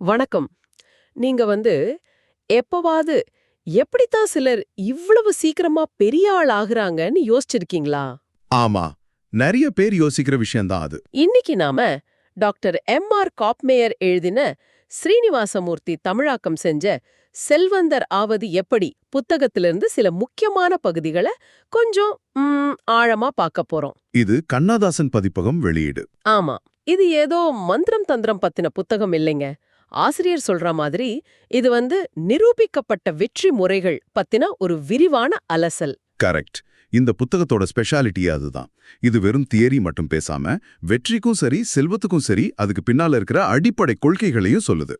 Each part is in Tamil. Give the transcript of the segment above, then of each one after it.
வணக்கம். நீங்க வந்து எப்பவாவது எப்படித்தான் சிலர் இவ்வளவு சீக்கிரமா பெரிய ஆள் ஆகுறாங்கன்னு யோசிச்சிருக்கீங்களா? ஆமா நிறைய பேர் யோசிக்கிற விஷயம்தான் அது. இன்னைக்கு நாம டாக்டர் எம் ஆர் காப்மேயர் எழுதின ஸ்ரீனிவாசமூர்த்தி தமிழாக்கம் செஞ்ச செல்வந்தர் ஆவது எப்படி புத்தகத்திலிருந்து சில முக்கியமான பகுதிகளை கொஞ்சம் ஆழமா பார்க்க போறோம். இது கண்ணதாசன் பதிப்பகம் வெளியீடு. ஆமா இது ஏதோ மந்திரம் தந்திரம் பத்தின புத்தகம் இல்லைங்க. ஆசிரியர் சொல்ற மாதிரி இது வந்து நிரூபிக்கப்பட்ட வெற்றி முறைகள் பத்தின ஒரு விரிவான அலசல். கரெக்ட். இந்த புத்தகத்தோட ஸ்பெஷாலிட்டி அதுதான். இது வெறும் தியரி மட்டும் பேசாம வெற்றிக்கும் சரி செல்வத்துக்கும் சரி அதுக்கு பின்னால இருக்கிற அடிப்படை கொள்கைகளையும் சொல்லுது.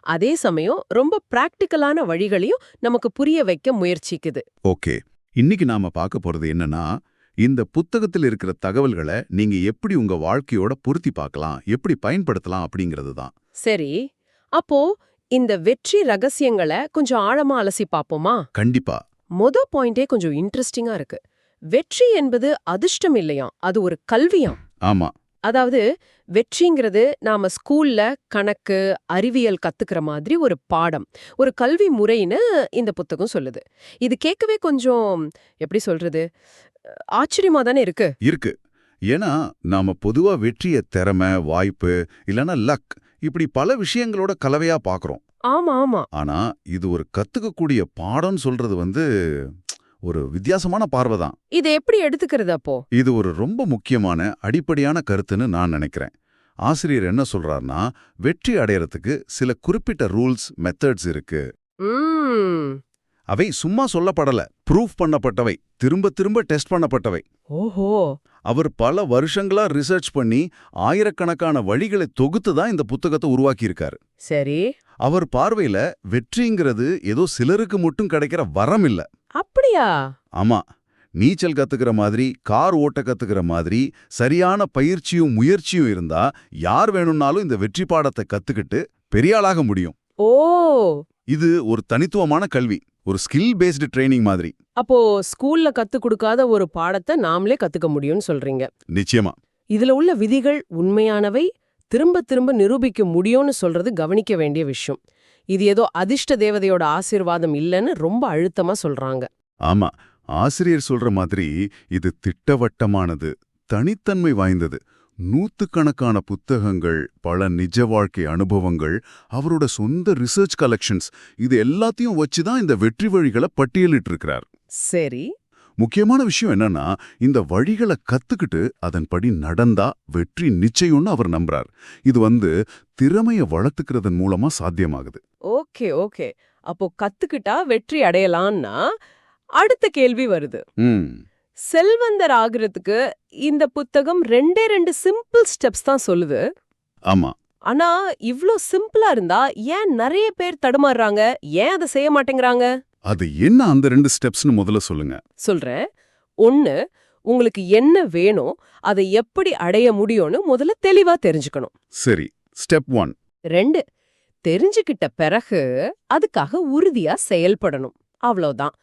அதே சமயம் ரொம்ப பிராக்டிக்கலான வழிகளையும் நமக்கு புரிய வைக்க முயற்சிக்குது. ஓகே. இன்னைக்கு நாம பார்க்க போறது என்னன்னா இந்த புத்தகத்தில் இருக்கிற தகவல்களை நீங்க எப்படி உங்க வாழ்க்கையோட பொருத்தி பார்க்கலாம் எப்படி பயன்படுத்தலாம் அப்படிங்கிறது தான். சரி அப்போ இந்த வெற்றி ரகசியங்களை கொஞ்சம் ஆழமா அலசி பாப்போமா கண்டிப்பா. மொத பாயிண்டே கொஞ்சம் இன்ட்ரெஸ்டிங்கா இருக்கு. வெற்றி என்பது அதிர்ஷ்டம் இல்லையாம் அது ஒரு கல்வியாம் ஆமா. அதாவது வெற்றிங்கிறது நாம ஸ்கூல்ல கணக்கு அறிவியல் கத்துக்கிற மாதிரி ஒரு பாடம் ஒரு கல்வி முறைன்னு இந்த புத்தகம் சொல்லுது. இது கேட்கவே கொஞ்சம் எப்படி சொல்றது? ஆச்சரியமா தானே இருக்கு? இருக்கு. ஏன்னா நாம பொதுவா வெற்றிய திறமை வாய்ப்பு இல்லனா லக் இப்படி பல விஷயங்களோட கலவையா பார்க்கறோம் ஆமா ஆமா. ஆனா இது ஒரு கத்துக்கக்கூடிய பாடம்னு சொல்றது வந்து ஒரு வித்தியாசமான பார்வை தான். இதை எப்படி எடுத்துக்கிறது அப்போ? இது ஒரு ரொம்ப முக்கியமான அடிப்படையான கருத்துன்னு நான் நினைக்கிறேன். ஆசிரியர் என்ன சொல்றாருன்னா வெற்றி அடையறதுக்கு சில குறிப்பிட்ட ரூல்ஸ் மெத்தட்ஸ் இருக்கு. அவை சும்மா சொல்லப்படல. ப்ரூஃப் பண்ணப்பட்டவை. திரும்ப திரும்ப டெஸ்ட் பண்ணப்பட்டவை. ஓஹோ. அவர் பல வருஷங்களா ரிசர்ச் பண்ணி ஆயிரக்கணக்கான வழிகளை தொகுத்து தான் இந்த புத்தகத்தை உருவாக்கியிருக்காரு. சரி. அவர் பார்வையில வெற்றிங்கிறது ஏதோ சிலருக்கு மட்டும் கிடைக்கிற வரம் இல்ல அப்படியா? ஆமா. நீச்சல் கத்துக்கிற மாதிரி கார் ஓட்ட கத்துக்கிற மாதிரி சரியான பயிற்சியும் முயற்சியும் இருந்தா யார் வேணும்னாலும் இந்த வெற்றி பாடத்தை கத்துக்கிட்டு பெரியாளாக முடியும். ஓ. இது ஒரு தனித்துவமான கல்வி ஒரு ஸ்கில் பேஸ்டு ட்ரைனிங் மாதிரி. அப்போ ஸ்கூல்ல கத்து கொடுக்காத ஒரு பாடத்தை நாமளே கத்துக்க முடியும்னு சொல்றீங்க. நிச்சயமா. இதுல உள்ள விதிகள் உண்மையானவை திரும்ப திரும்ப நிரூபிக்க முடியும்னு சொல்றது கவனிக்க வேண்டிய விஷயம். இது ஏதோ அதிர்ஷ்ட தேவதையோட ஆசீர்வாதம் இல்லைன்னு ரொம்ப அழுத்தமா சொல்றாங்க. ஆமா ஆசிரியர் சொல்ற மாதிரி இது திட்டவட்டமானது தனித்தன்மை வாய்ந்தது. நூத்துக்கணக்கான புத்தகங்கள் பல நிஜ வாழ்க்கை அனுபவங்கள் அவரோட சொந்த ரிசர்ச் கலெக்ஷன்ஸ் இது எல்லாத்தையும் வச்சு தான் இந்த வெற்றி வழிகளை பட்டியலிட்டிருக்கிறார். சரி. முக்கியமான விஷயம் என்னன்னா இந்த வழிகளை கத்துக்கிட்டு அதன்படி நடந்தா வெற்றி நிச்சயம்னு அவர் நம்புறார். இது வந்து திறமைய வளர்த்துக்கிறதன் மூலமா சாத்தியமாகுது. Okay okay. அப்போ கத்துக்கிட்டா வெற்றி அடையலாம்னா அடுத்த கேள்வி வருது. செல்வந்தர் ஆகுறதுக்கு இந்த புத்தகம் ரெண்டே ரெண்டு சிம்பிள் ஸ்டெப்ஸ் தான் சொல்லுது. ஆமா. ஆனா இவ்ளோ சிம்பிளா இருந்தா ஏன் நிறைய பேர் தடுமாறுறாங்க? ஏன் அதை செய்ய மாட்டேங்கிறாங்க? அது என்ன அந்த ரெண்டு ஸ்டெப்ஸ்னு முதல்ல சொல்லுங்க. சொல்றேன். ஒன்னு உங்களுக்கு என்ன வேணும் அதை எப்படி அடைய முடியும்னு முதல்ல தெளிவா தெரிஞ்சுக்கணும். சரி ஸ்டெப் ஒன் ரெண்டு தெரிஞ்சுக்கிட்ட பிறகு அதுக்காக உறுதியா செயல்படணும். அவ்வளவுதான்.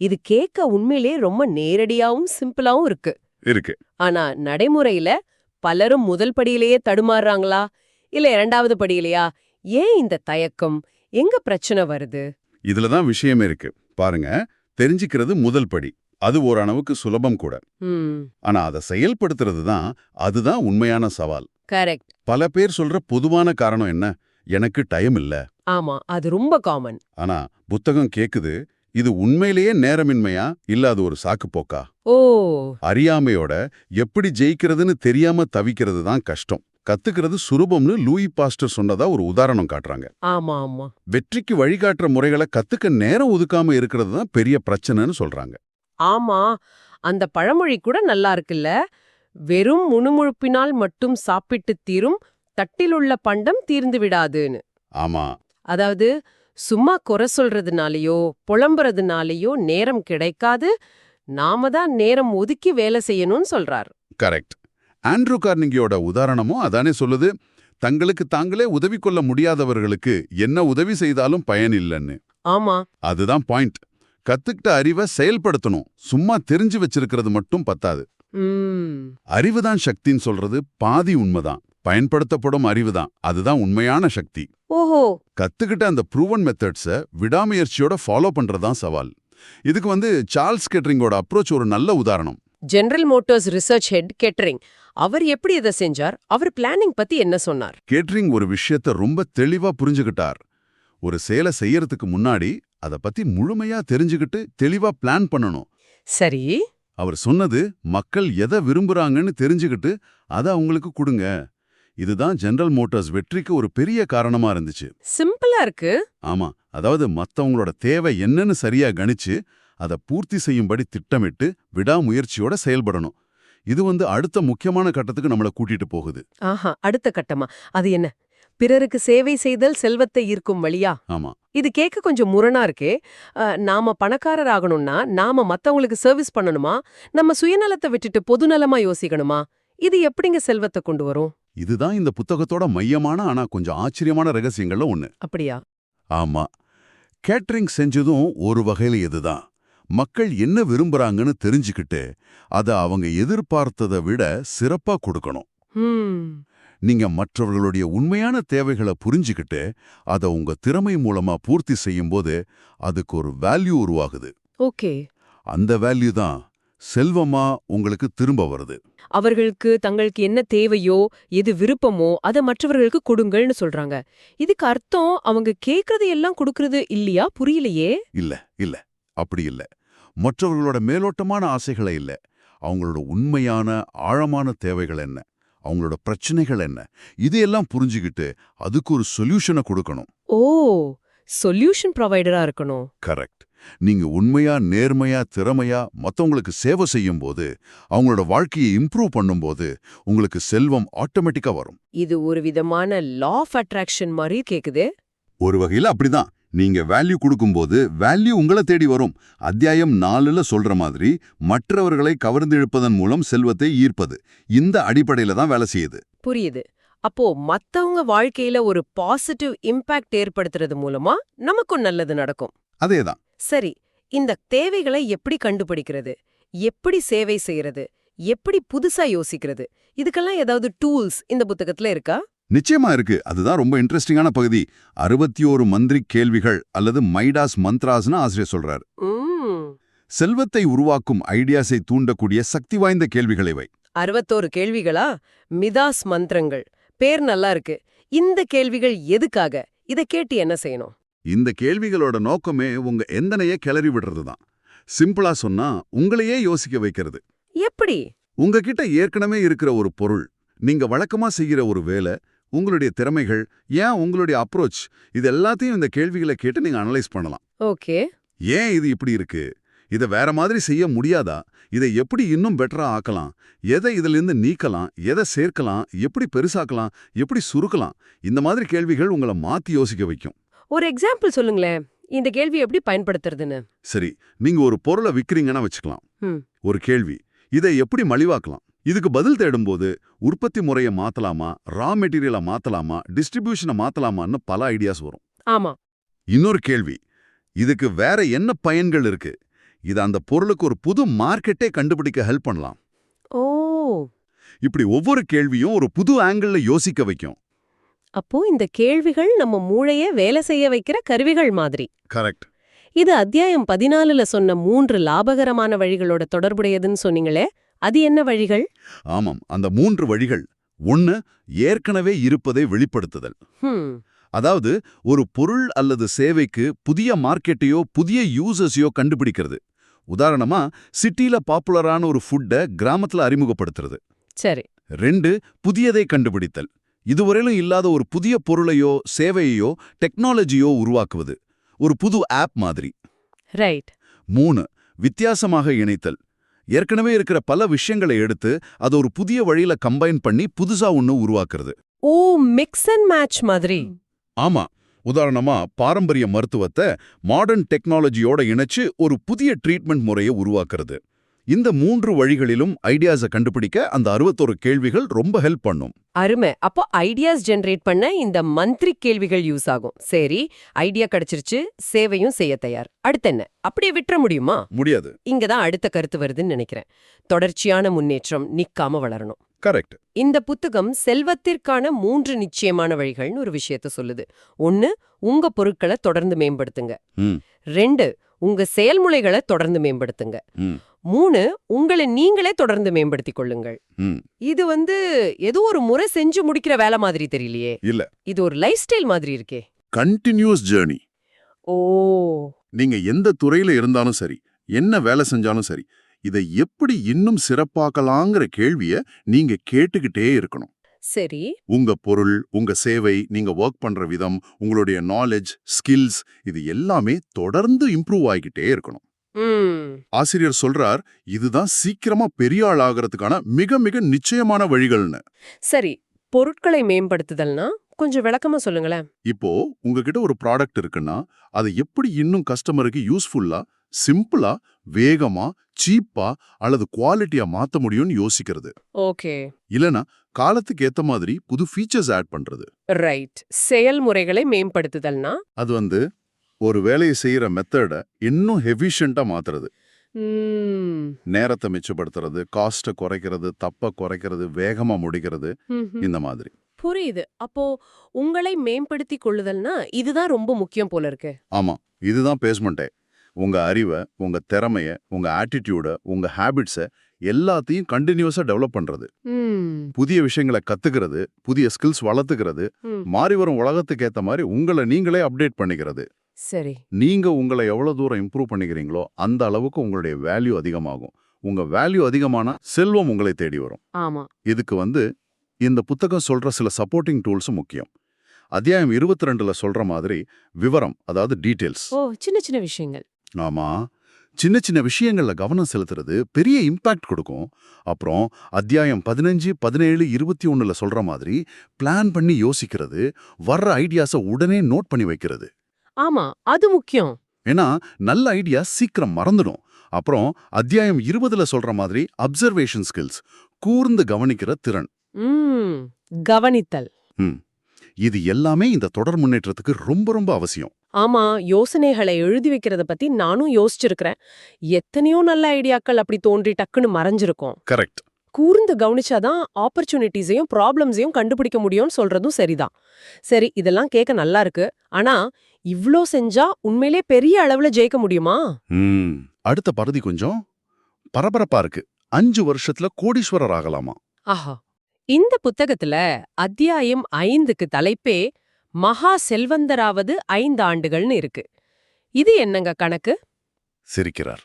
இது கேட்க உண்மையிலே ரொம்ப நேரடியாவும் சிம்பிளாவும் இருக்கு. இருக்கு. ஆனா நடைமுறையில பலரும் முதல் படியிலேயே தடுமாறுறாங்களா? இல்ல இரண்டாவது படியிலையா? ஏன் இந்த தயக்கம்? எங்க பிரச்சனை வருது? இதுல தான் விஷயமே இருக்கு. பாருங்க தெரிஞ்சுக்கிறது முதல் படி. அது ஓரளவுக்கு சுலபம் கூட. ஆனா அதை செயல்படுத்துறது தான் அதுதான் உண்மையான சவால். கரெக்ட். பல பேர் சொல்ற பொதுவான காரணம் என்ன? எனக்கு டைம் இல்ல. ஆமா அது ரொம்ப காமன் ஆனா புத்தகம் கேக்குது இது உண்மையிலேயே நேரமின்மையா? இல்ல அது ஒரு சாக்குப்போக்கா? ஓ. அறியாமையோட எப்படி ஜெயிக்கிறதுன்னு தெரியாம தவிக்கிறது தான் கஷ்டம். கத்துக்கிறது சுரூபம்னு லூயி பாஸ்டர் சொன்னதா ஒரு உதாரணம் காட்டுறாங்க. ஆமா ஆமா. வெற்றிக்கு வழிகாட்டுற முறைகளை கத்துக்க நேரம் ஒதுக்காம இருக்கிறது தான் பெரிய பிரச்சனைன்னு சொல்றாங்க. ஆமா. அந்த பழமொழி கூட நல்லா இருக்குல்ல. வெறும் முணுமுழுப்பினால் மட்டும் சாப்பிட்டு தீரும் தட்டிலுள்ள பண்டம் தீர்ந்து விடாதுன்னு. ஆமா. அதாவது சும்மா குறை சொல்றதுனாலயோ புலம்புறதுனாலயோ நேரம் கிடைக்காது. நாம தான் நேரம் ஒதுக்கி வேலை செய்யணும்னு சொல்றார். கரெக்ட். ஆண்ட்ரூ கார்னிங்கியோட உதாரணமும் அதானே சொல்லுது தங்களுக்கு தாங்களே உதவி கொள்ள முடியாதவர்களுக்கு என்ன உதவி செய்தாலும் பயன் இல்லைன்னு. ஆமா. அதுதான் பாயிண்ட். கத்துக்கிட்ட அறிவை செயல்படுத்தணும். சும்மா தெரிஞ்சு வச்சிருக்கிறது மட்டும் பத்தாது. ம். அறிவுதான் சக்தின்னு சொல்றது பாதி உண்மைதான். பயன்படுத்தப்படும் அறிவுதான் அதுதான் உண்மையான சக்தி. ஓஹோ. கத்துக்கிட்ட அந்த ப்ரூவன் மெத்தட்ஸை விடாமுயற்சியோட ஃபாலோ பண்றதுதான் சவால். இதுக்கு வந்து சார்ல்ஸ் கெட்ரிங்கோட அப்ரோச் ஒரு நல்ல உதாரணம். General Motors research head Kettering அவர் எப்படி இதை செஞ்சார்? அவர் பிளானிங் பத்தி என்ன சொன்னார்? கேட்ரிங் ஒரு விஷயத்த ரொம்ப தெளிவா புரிஞ்சுகிட்டார் ஒரு செயலை செய்யறதுக்கு முன்னாடி அத பத்தி முழுமையா தெரிஞ்சுக்கிட்டு தெளிவா பிளான் பண்ணணும். சரி. அவர் சொன்னது மக்கள் எதை விரும்புறாங்கன்னு தெரிஞ்சுக்கிட்டு அதை அவங்களுக்கு கொடுங்க. இதுதான் ஜெனரல் மோட்டார்ஸ் வெற்றிக்கு ஒரு பெரிய காரணமா இருந்துச்சு. சிம்பிளா இருக்கு. ஆமா அதாவது மத்தவங்களோட தேவை என்னன்னு சரியா கணிச்சு அதை பூர்த்தி செய்யும்படி திட்டமிட்டு விடாமுயற்சியோட செயல்படணும். இது வந்து அடுத்த முக்கியமான கட்டத்துக்கு நம்மள கூட்டிட்டு போகுது. ஆஹா அடுத்த கட்டமா. அது என்ன? பிறருக்கு சேவை செய்தல் செல்வத்தை ஈர்க்கும் வழியா? ஆமா. இது கேட்க கொஞ்சம் முரணா இருக்கே. நாம பணக்காரர் ஆகணும்னா நாம மத்தவங்களுக்கு சர்வீஸ் பண்ணணுமா? நம்ம சுயநலத்தை விட்டுட்டு பொதுநலமா யோசிக்கணுமா? இது எப்படிங்க செல்வத்தை கொண்டு வரும்? இதுதான் இந்த புத்தகத்தோட மையமான ஆனா கொஞ்சம் ஆச்சரியமான ரகசியங்கள்ல ஒண்ணு. அப்படியா? ஆமா. கேட்டரிங் செஞ்சதும் ஒரு வகையில இதுதான். மக்கள் என்ன விரும்புறாங்கன்னு தெரிஞ்சுக்கிட்டு அதை அவங்க எதிர்பார்த்ததை விட சிறப்பா கொடுக்கணும். நீங்க மற்றவர்களுடைய உண்மையான தேவைகளை புரிஞ்சுக்கிட்டு அதை உங்க திறமை மூலமா பூர்த்தி செய்யும்போது அதுக்கு ஒரு வேல்யூ உருவாகுது. ஓகே. அந்த வேல்யூ தான் செல்வமா உங்களுக்கு திரும்ப வருது? அவர்களுக்கு தங்களுக்கு என்ன தேவையோ எது விருப்பமோ அதை மற்றவர்களுக்கு கொடுங்கள்னு சொல்றாங்க. இதுக்கு அர்த்தம் அவங்க கேக்குறது எல்லாம் கொடுக்கறது இல்லையா? புரியலையே? இல்ல இல்ல. அப்படி இல்ல. மற்றவர்களோட மேலோட்டமான ஆசைகளை இல்ல. அவங்களோட உண்மையான ஆழமான தேவைகள் என்ன? அவங்களோட பிரச்சனைகள் என்ன? இதையெல்லாம் புரிஞ்சுக்கிட்டு அதுக்கு ஒரு சொல்யூஷனை கொடுக்கணும். ஓ! சொல்யூஷன் ப்ரொவைடரா இருக்கணும். கரெக்ட் நீங்க உண்மையா நேர்மையா திறமையா மத்தவங்களுக்கு சேவை செய்யும்போது அவங்களோட வாழ்க்கையை இம்ப்ரூவ் பண்ணும்போது உங்களுக்கு செல்வம் ஆட்டோமேட்டிக்கா வரும். இது ஒரு விதமான லா ஆஃப் அட்ராக்ஷன் மாதிரி கேக்குதே. ஒரு வகையில அப்படிதான். நீங்க வேல்யூ கொடுக்கும்போது வேல்யூ உங்களை தேடி வரும். அத்தியாயம் நாலுல சொல்ற மாதிரி மற்றவர்களை கவர்ந்திழுப்பதன் மூலம் செல்வத்தை ஈர்ப்பது. இந்த அடிப்படையில தான் வேலை செய்யுது. புரியுது. அப்போ மத்தவங்க வாழ்க்கையில ஒரு பாசிட்டிவ் இம்பாக்ட் ஏற்படுத்துறது மூலமா நமக்கும் நல்லது நடக்கும். அதேதான். சரி இந்த தேவைகளை எப்படி கண்டுபிடிக்கிறது? எப்படி சேவை செய்யறது எப்படி புதுசா யோசிக்கிறது? இதுக்கெல்லாம் ஏதாவது டூல்ஸ் இந்த புத்தகத்துல இருக்கா? நிச்சயமா இருக்கு. அதுதான் ரொம்ப இன்ட்ரெஸ்டிங்கான பகுதி. அறுபத்தி ஓரு மந்திரி கேள்விகள் அல்லது மைடாஸ் மந்த்ராஸ்னு ஆசிரியர் சொல்றாரு. செல்வத்தை உருவாக்கும் ஐடியாஸை தூண்டக்கூடிய சக்தி வாய்ந்த கேள்விகளை வை அறுபத்தோரு கேள்விகளா? மிதாஸ் மந்திரங்கள். பேர் நல்லா இருக்கு. இந்த கேள்விகள் எதுக்காக? இத கேட்டு என்ன செய்யணும்? இந்த கேள்விகளோட நோக்கமே உங்க எந்தனைய கிளறி விடுறது தான் சிம்பிளா சொன்னா உங்களையே யோசிக்க வைக்கிறது. எப்படி? உங்ககிட்ட ஏற்கனவே இருக்கிற ஒரு பொருள் நீங்க வழக்கமா செய்கிற ஒரு வேலை உங்களுடைய திறமைகள் ஏன் உங்களுடைய அப்ரோச் இது எல்லாத்தையும் இந்த கேள்விகளை கேட்டு நீங்க அனலைஸ் பண்ணலாம். ஓகே. ஏன் இது இப்படி இருக்கு? இதை வேற மாதிரி செய்ய முடியாதா? இதை எப்படி இன்னும் பெட்டரா ஆக்கலாம்? எதை இதிலிருந்து நீக்கலாம்? எதை சேர்க்கலாம்? எப்படி பெருசாக்கலாம்? எப்படி சுருக்கலாம்? இந்த மாதிரி கேள்விகள் உங்களை மாத்தி யோசிக்க வைக்கும். ஒரு எக்ஸாம்பிள் சொல்லுங்களேன். இந்த கேள்வி எப்படி பயன்படுத்துறதுன்னு? சரி நீங்க ஒரு பொருளை விக்கிறீங்கன்னா வச்சுக்கலாம். ஒரு கேள்வி இதை எப்படி மலிவாக்கலாம்? இதுக்கு பதில் தேடும்போது உற்பத்தி முறையை மாத்தலாமா ரா மெட்டீரியலை மாத்தலாமா டிஸ்ட்ரிபியூஷனை மாத்தலாமான்னு பல ஐடியாஸ் வரும். ஆமா. இன்னொரு கேள்வி இதுக்கு வேற என்ன பயன்கள் இருக்கு? இது அந்த பொருளுக்கு ஒரு புது மார்க்கெட்டே கண்டுபிடிக்க ஹெல்ப் பண்ணலாம். ஓ. இப்படி ஒவ்வொரு கேள்வியும் ஒரு புது ஆங்கிள் யோசிக்க வைக்கும். அப்போ இந்த கேள்விகள் நம்ம மூளைய வேலை செய்ய வைக்கிற கருவிகள் மாதிரி. கரெக்ட். இது அத்தியாயம் பதினாலுல சொன்ன மூன்று லாபகரமான வழிகளோட தொடர்புடையதுன்னு சொன்னீங்களே அது என்ன வழிகள்? ஆமாம் அந்த மூன்று வழிகள். ஒன்னு ஏற்கனவே இருப்பதை வெளிப்படுத்துதல். அதாவது ஒரு பொருள் அல்லது சேவைக்கு புதிய மார்க்கெட்டையோ புதிய யூசர்ஸையோ கண்டுபிடிக்கிறது. உதாரணமா சிட்டில பாப்புலரான ஒரு ஃபுட்டை கிராமத்துல அறிமுகப்படுத்துறது. சரி. ரெண்டு புதியதை கண்டுபிடித்தல். இதுவரையிலும் இல்லாத ஒரு புதிய பொருளையோ சேவையையோ டெக்னாலஜியோ உருவாக்குவது. ஒரு புது ஆப் மாதிரி. ரைட் மூணு வித்தியாசமாக இணைத்தல். ஏற்கனவே இருக்கிற பல விஷயங்களை எடுத்து அதை ஒரு புதிய வழியில கம்பைன் பண்ணி புதுசா ஒன்னு உருவாக்குறது. ஓ மிக்ஸ் அண்ட் மேட்ச் மாதிரி. ஆமா. உதாரணமா பாரம்பரிய மருத்துவத்தை மாடர்ன் டெக்னாலஜியோட இணைச்சு ஒரு புதிய ட்ரீட்மெண்ட் முறையை உருவாக்குறது. இந்த மூன்று வழிகளிலும் ஐடியாஸை கண்டுபிடிக்க அந்த அறுபத்தொரு கேள்விகள் ரொம்ப ஹெல்ப் பண்ணும். அருமை. அப்போ ஐடியாஸ் ஜெனரேட் பண்ண இந்த மந்திரி கேள்விகள் யூஸ் ஆகும். சரி ஐடியா கிடைச்சிருச்சு சேவையும் செய்ய தயார். அடுத்து என்ன? அப்படியே விட்டுற முடியுமா? முடியாது. இங்க தான் அடுத்த கருத்து வருதுன்னு நினைக்கிறேன். தொடர்ச்சியான முன்னேற்றம் நிக்காம வளரணும். கரெக்ட் இந்த புத்தகம் செல்வத்திற்கான மூன்று நிச்சயமான வழிகள்னு ஒரு விஷயத்த சொல்லுது. ஒன்னு உங்க பொருட்களை தொடர்ந்து மேம்படுத்துங்க. ரெண்டு உங்க செயல்முறைகளை தொடர்ந்து மேம்படுத்துங்க. மூணு உங்களை நீங்களே தொடர்ந்து மேம்படுத்திக் கொள்ளுங்கள். இது வந்து ஏதோ ஒரு முறை செஞ்சு முடிக்கிற வேலை மாதிரி தெரியலையே. இல்ல. இது ஒரு லைஃப் ஸ்டைல் மாதிரி இருக்கே. கண்டினியூஸ் ஜேர்னி ஓ. நீங்க எந்த துறையில இருந்தாலும் சரி என்ன வேலை செஞ்சாலும் சரி இதை எப்படி இன்னும் சிறப்பாக்கலாங்கிற கேள்விய நீங்க கேட்டுக்கிட்டே இருக்கணும். சரி. உங்க பொருள் உங்க சேவை நீங்க ஒர்க் பண்ற விதம் உங்களுடைய நாலேஜ் ஸ்கில்ஸ் இது எல்லாமே தொடர்ந்து இம்ப்ரூவ் ஆகிக்கிட்டே இருக்கணும். ஆசிரியர் சொல்றார் இதுதான் சீக்கிரமா பெரிய ஆள் ஆகிறதுக்கான மிக மிக நிச்சயமான வழிகள்னு. சரி பொருட்களை மேம்படுத்துதல்னா கொஞ்சம் விளக்கமா சொல்லுங்களேன். இப்போ உங்ககிட்ட ஒரு ப்ராடக்ட் இருக்குன்னா அதை எப்படி இன்னும் கஸ்டமருக்கு யூஸ்ஃபுல்லா சிம்பிளா வேகமா சீப்பா அல்லது குவாலிட்டியா மாத்த முடியும்னு யோசிக்கிறது. ஓகே. இல்லனா காலத்துக்கு ஏத்த மாதிரி புது ஃபீச்சர்ஸ் ஆட் பண்றது. ரைட் செயல்முறைகளை மேம்படுத்துதல்னா? அது வந்து ஒரு வேலையை செய்யற மெத்தடை இன்னும் எஃபிஷியண்டா மாத்துறது. நேரத்தை மிச்சப்படுத்துறது காஸ்ட்டை குறைக்கிறது தப்ப குறைக்கிறது வேகமா முடிக்கிறது. இந்த மாதிரி. புரியுது. அப்போ உங்களை மேம்படுத்திக் கொள்ளுதல்னா இதுதான் ரொம்ப முக்கியம் போல இருக்கு. ஆமா. இதுதான் பேஸ்மெண்ட்டே உங்க அறிவை உங்க திறமைய உங்க ஆட்டிடியூட உங்க ஹேபிட்ஸை எல்லாத்தையும் கண்டினியூஸா டெவலப் பண்றது. புதிய விஷயங்களை கத்துக்கிறது புதிய ஸ்கில்ஸ் வளர்த்துக்கிறது. மாறி வரும் உலகத்துக்கு ஏத்த மாதிரி உங்களை நீங்களே அப்டேட் பண்ணிக்கிறது. சரி. நீங்க உங்களை எவ்வளவு தூரம் இம்ப்ரூவ் பண்ணிக்கிறீங்களோ அந்த அளவுக்கு உங்களுடைய வேல்யூ அதிகமாகும். உங்க வேல்யூ அதிகமானா செல்வம் உங்களை தேடி வரும். ஆமா. இதுக்கு வந்து இந்த புத்தகம் சொல்ற சில சப்போர்ட்டிங் டூல்ஸும் முக்கியம். அத்தியாயம் இருபத்தி ரெண்டுல சொல்ற மாதிரி விவரம் அதாவது டீடைல்ஸ் ஓ சின்ன சின்ன விஷயங்கள். ஆமா. சின்ன சின்ன விஷயங்கள்ல கவனம் செலுத்துறது பெரிய இம்பாக்ட் கொடுக்கும். அப்புறம் அத்தியாயம் பதினஞ்சு பதினேழு இருபத்தி ஒண்ணுல சொல்ற மாதிரி பிளான் பண்ணி யோசிக்கிறது வர்ற ஐடியாஸை உடனே நோட் பண்ணி வைக்கிறது. ஆமா அது முக்கியம். ஏன்னா நல்ல ஐடியா சீக்கிரம் மறந்துடும். அப்புறம் அத்தியாயம் இருபதுல சொல்ற மாதிரி அப்சர்வேஷன் ஸ்கில்ஸ் கூர்ந்து கவனிக்கிற திறன். கவனித்தல். இது எல்லாமே இந்த தொடர் முன்னேற்றத்துக்கு ரொம்ப ரொம்ப அவசியம். ஆமா யோசனைகளை எழுதி வைக்கிறத பத்தி நானும் யோசிச்சிருக்கிறேன். எத்தனையோ நல்ல ஐடியாக்கள் அப்படி தோன்றி டக்குன்னு மறைஞ்சிருக்கும். கரெக்ட் கூர்ந்து கவனிச்சாதான் ஆப்பர்ச்சுனிட்டிஸையும் ப்ராப்ளம்ஸையும் கண்டுபிடிக்க முடியும்னு சொல்றதும் சரிதான். சரி இதெல்லாம் கேட்க நல்லா இருக்கு. ஆனா இவ்ளோ செஞ்சா உண்மையிலே பெரிய அளவுல ஜெயிக்க முடியுமா? அடுத்த பகுதி கொஞ்சம் பரபரப்பா இருக்கு. அஞ்சு வருஷத்துல கோடீஸ்வரர் ஆகலாமா? ஆஹா. இந்த புத்தகத்துல அத்தியாயம் ஐந்துக்கு தலைப்பே மகா செல்வந்தராவது ஐந்து ஆண்டுகள்னு இருக்கு. இது என்னங்க கணக்கு? சிரிக்கிறார்.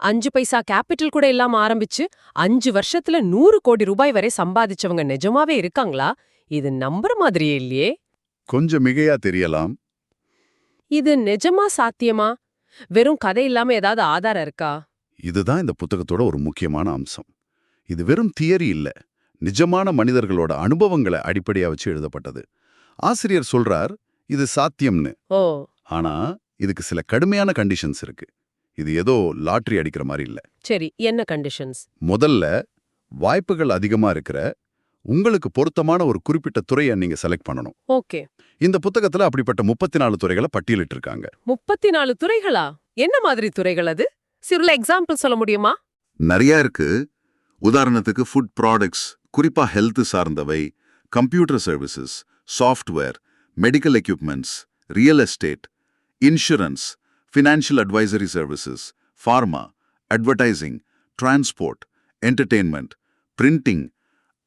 அஞ்சு பைசா கேபிட்டல் கூட இல்லாம ஆரம்பிச்சு அஞ்சு வருஷத்துல நூறு கோடி ரூபாய் வரை சம்பாதிச்சவங்க நிஜமாவே இருக்காங்களா? இது நம்புற மாதிரியே இல்லையே. கொஞ்சம் மிகையா தெரியலாம். இது நிஜமா சாத்தியமா? வெறும் கதை இல்லாம ஏதாவது ஆதாரம் இருக்கா? இதுதான் இந்த புத்தகத்தோட ஒரு முக்கியமான அம்சம். இது வெறும் தியரி இல்ல. நிஜமான மனிதர்களோட அனுபவங்களை அடிப்படையா வச்சு எழுதப்பட்டது. ஆசிரியர் சொல்றார் இது சாத்தியம்னு. ஓ. ஆனா இதுக்கு சில கடுமையான கண்டிஷன்ஸ் இருக்கு. இது ஏதோ லாட்டரி அடிக்கிற மாதிரி இல்ல. சரி என்ன கண்டிஷன்ஸ் முதல்ல வாய்ப்புகள் அதிகமா இருக்கிற உங்களுக்கு பொருத்தமான ஒரு குறிப்பிட்ட துறையை நீங்க செலக்ட் பண்ணணும். ஓகே. இந்த புத்தகத்துல அப்படிப்பட்ட முப்பத்தி நாலு துறைகளை பட்டியலிட்டு இருக்காங்க முப்பத்தி நாலு துறைகளா? என்ன மாதிரி துறைகள் அது? சிறுல எக்ஸாம்பிள் சொல்ல முடியுமா? நிறைய இருக்கு. உதாரணத்துக்கு ஃபுட் ப்ராடக்ட்ஸ் குறிப்பா ஹெல்த் சார்ந்தவை computer services software medical equipments real estate insurance financial advisory services pharma advertising transport entertainment printing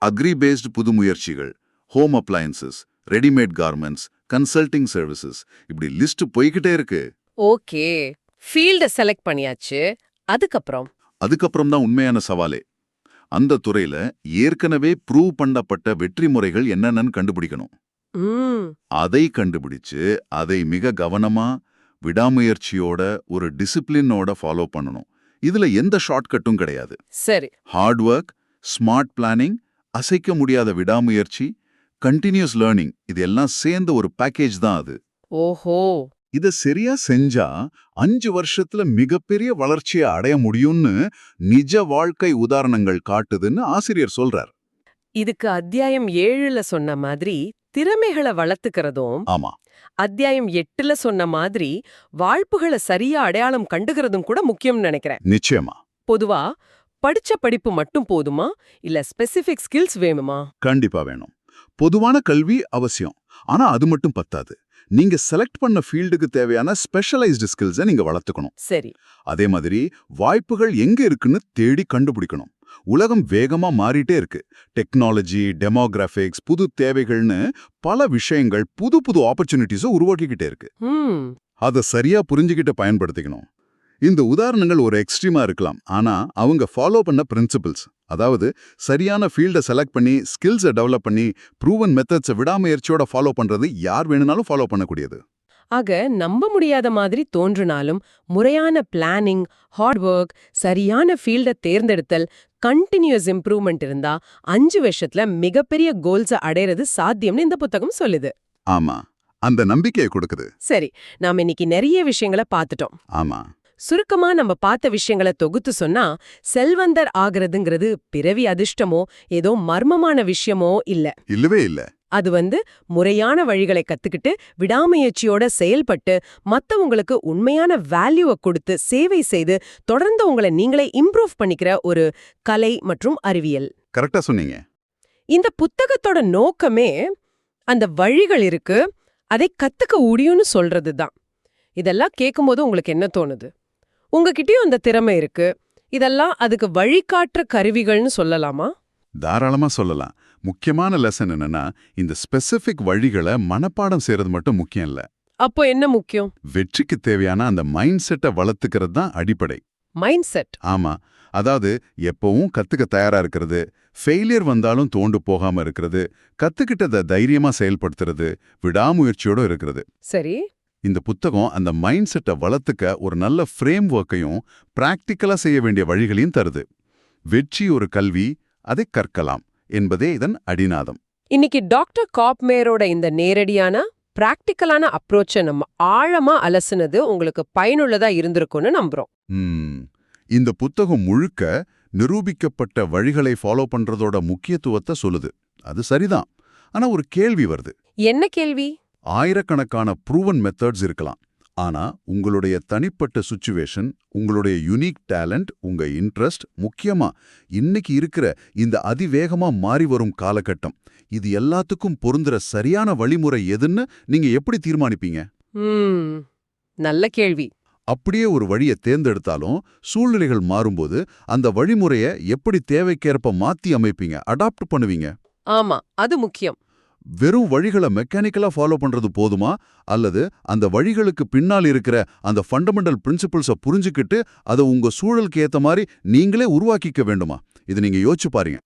agri based புது முயற்சிகள் home appliances readymade garments consulting services இப்படி லிஸ்ட் போய்கிட்டே இருக்கு. ஓகே. ஃபீல்ட செலக்ட் பண்ணியாச்சு. அதுக்கப்புறம்? அதுக்கப்புறம் தான் உண்மையான சவாலே. அந்த துறையில ஏற்கனவே ப்ரூவ் பண்ணப்பட்ட வெற்றி முறைகள் என்னென்னு கண்டுபிடிக்கணும். அதை கண்டுபிடிச்சு அதை மிக கவனமா விடாமுயற்சியோட ஒரு டிசிப்ளினோட ஃபாலோ பண்ணணும். இதுல எந்த ஷார்ட்கட்டும் கிடையாது. சரி. ஹார்ட் ஒர்க் ஸ்மார்ட் பிளானிங் அசைக்க முடியாத விடாமுயற்சி கண்டினியூஸ் லேர்னிங் இது எல்லாம் சேர்ந்த ஒரு பேக்கேஜ் தான் அது. ஓஹோ! இத சரியா செஞ்சா அஞ்சு வருஷத்துல மிகப்பெரிய வளர்ச்சியை அடைய முடியும்னு நிஜ வாழ்க்கை உதாரணங்கள் காட்டுதுன்னு ஆசிரியர் சொல்றார். இதுக்கு அத்தியாயம் ஏழுல சொன்ன மாதிரி திறமைகளை வளர்த்துக்கிறதும் ஆமா. அத்தியாயம் எட்டுல சொன்ன மாதிரி வாழ்ப்புகளை சரியா அடையாளம் கண்டுகிறதும் கூட முக்கியம்னு நினைக்கிறேன். நிச்சயமா. பொதுவா படிச்ச படிப்பு மட்டும் போதுமா? இல்ல ஸ்பெசிபிக் ஸ்கில்ஸ் வேணுமா? கண்டிப்பா வேணும். பொதுவான கல்வி அவசியம். ஆனா அது மட்டும் பத்தாது. நீங்க செலக்ட் பண்ண ஃபீல்டுக்கு தேவையான ஸ்பெஷலைஸ்டு ஸ்கில்ஸை நீங்க வளர்த்துக்கணும். சரி. அதே மாதிரி வாய்ப்புகள் எங்க இருக்குன்னு தேடி கண்டுபிடிக்கணும். உலகம் வேகமா மாறிட்டே இருக்கு. டெக்னாலஜி டெமோகிராஃபிக்ஸ் புது தேவைகள்னு பல விஷயங்கள் புது புது ஆப்பர்ச்சுனிட்டிஸை உருவாக்கிக்கிட்டே இருக்கு. அதை சரியா புரிஞ்சுக்கிட்டு பயன்படுத்திக்கணும். இந்த உதாரணங்கள் ஒரு எக்ஸ்ட்ரீமா இருக்கலாம். ஆனா அவங்க ஃபாலோ பண்ண பிரின்சிபிள்ஸ் அதாவது சரியான ஃபீல்டை செலக்ட் பண்ணி ஸ்கில்ஸை டெவலப் பண்ணி ப்ரூவன் மெத்தட்ஸை விடாமுயற்சியோட ஃபாலோ பண்றது யார் வேணும்னாலும் ஃபாலோ பண்ணக்கூடியது. ஆக நம்ப முடியாத மாதிரி தோன்றினாலும் முறையான பிளானிங் ஹார்ட் ஒர்க் சரியான ஃபீல்ட தேர்ந்தெடுத்தல் கண்டினியூஸ் இம்ப்ரூவ்மெண்ட் இருந்தா அஞ்சு வருஷத்துல மிகப்பெரிய கோல்ஸ அடையிறது சாத்தியம்னு இந்த புத்தகம் சொல்லுது. ஆமா. அந்த நம்பிக்கையை கொடுக்குது. சரி நாம இன்னைக்கு நிறைய விஷயங்களை பார்த்துட்டோம். ஆமா. சுருக்கமா நம்ம பார்த்த விஷயங்களை தொகுத்து சொன்னா செல்வந்தர் ஆகிறதுங்கிறது பிறவி அதிர்ஷ்டமோ ஏதோ மர்மமான விஷயமோ இல்ல. இல்லவே இல்ல. அது வந்து முறையான வழிகளை கத்துக்கிட்டு விடாமுயற்சியோட செயல்பட்டு மத்தவங்களுக்கு உண்மையான வேல்யூவை கொடுத்து சேவை செய்து தொடர்ந்து உங்களை நீங்களே இம்ப்ரூவ் பண்ணிக்கிற ஒரு கலை மற்றும் அறிவியல். கரெக்டா சொன்னீங்க. இந்த புத்தகத்தோட நோக்கமே அந்த வழிகள் இருக்கு அதை கத்துக்க முடியும்னு சொல்றது தான் இதெல்லாம் கேட்கும்போது உங்களுக்கு என்ன தோணுது? உங்ககிட்டயும் அந்த திறமை இருக்கு. இதெல்லாம் அதுக்கு வழிகாட்டுற கருவிகள்னு சொல்லலாமா? தாராளமா சொல்லலாம். முக்கியமான லெசன் என்னன்னா இந்த ஸ்பெசிபிக் வழிகளை மனப்பாடம் செய்யறது மட்டும் முக்கியம் இல்ல. அப்போ என்ன முக்கியம்? வெற்றிக்கு தேவையான அந்த மைண்ட் செட்டை வளர்த்துக்கிறது தான் அடிப்படை. மைண்ட் செட் ஆமா. அதாவது எப்பவும் கத்துக்க தயாரா இருக்கிறது ஃபெயிலியர் வந்தாலும் தோண்டு போகாம இருக்கிறது கத்துக்கிட்டதை தைரியமா செயல்படுத்துறது விடாமுயற்சியோட இருக்கிறது. சரி. இந்த புத்தகம் அந்த மைண்ட் செட்டை வளர்த்துக்க ஒரு நல்ல ஃப்ரேம் ஒர்க்கையும் பிராக்டிக்கலா செய்ய வேண்டிய வழிகளையும் தருது. வெற்றி ஒரு கல்வி அதை கற்கலாம் என்பதே இதன் அடிநாதம். இன்னைக்கு டாக்டர் காப்மேரோட இந்த நேரடியான பிராக்டிக்கலான அப்ரோச்சை நம்ம ஆழமா அலசுனது உங்களுக்கு பயனுள்ளதா இருந்திருக்கும்னு நம்புறோம். இந்த புத்தகம் முழுக்க நிரூபிக்கப்பட்ட வழிகளை ஃபாலோ பண்றதோட முக்கியத்துவத்தை சொல்லுது. அது சரிதான். ஆனா ஒரு கேள்வி வருது. என்ன கேள்வி? ஆயிரக்கணக்கான ப்ரூவன் மெத்தட்ஸ் இருக்கலாம். ஆனா உங்களுடைய தனிப்பட்ட சுச்சுவேஷன் உங்களுடைய யுனிக் டேலண்ட் உங்க இன்ட்ரெஸ்ட் முக்கியமா இன்னைக்கு இருக்கிற இந்த அதிவேகமா மாறி வரும் காலகட்டம். இது எல்லாத்துக்கும் பொருந்துற சரியான வழிமுறை எதுன்னு நீங்க எப்படி தீர்மானிப்பீங்க? நல்ல கேள்வி. அப்படியே ஒரு வழியை தேர்ந்தெடுத்தாலும் சூழ்நிலைகள் மாறும்போது அந்த வழிமுறையை எப்படி தேவைக்கேற்ப மாத்தி அமைப்பீங்க அடாப்ட் பண்ணுவீங்க? ஆமா அது முக்கியம். வெறும் வழிகளை மெக்கானிக்கலா ஃபாலோ பண்றது போதுமா? அல்லது அந்த வழிகளுக்கு பின்னால் இருக்கிற அந்த ஃபண்டமெண்டல் பிரின்சிபிள்ஸை புரிஞ்சுக்கிட்டு அதை உங்க சூழலுக்கு ஏத்த மாதிரி நீங்களே உருவாக்கிக்க வேண்டுமா? இது நீங்க யோசிச்சு பாருங்க.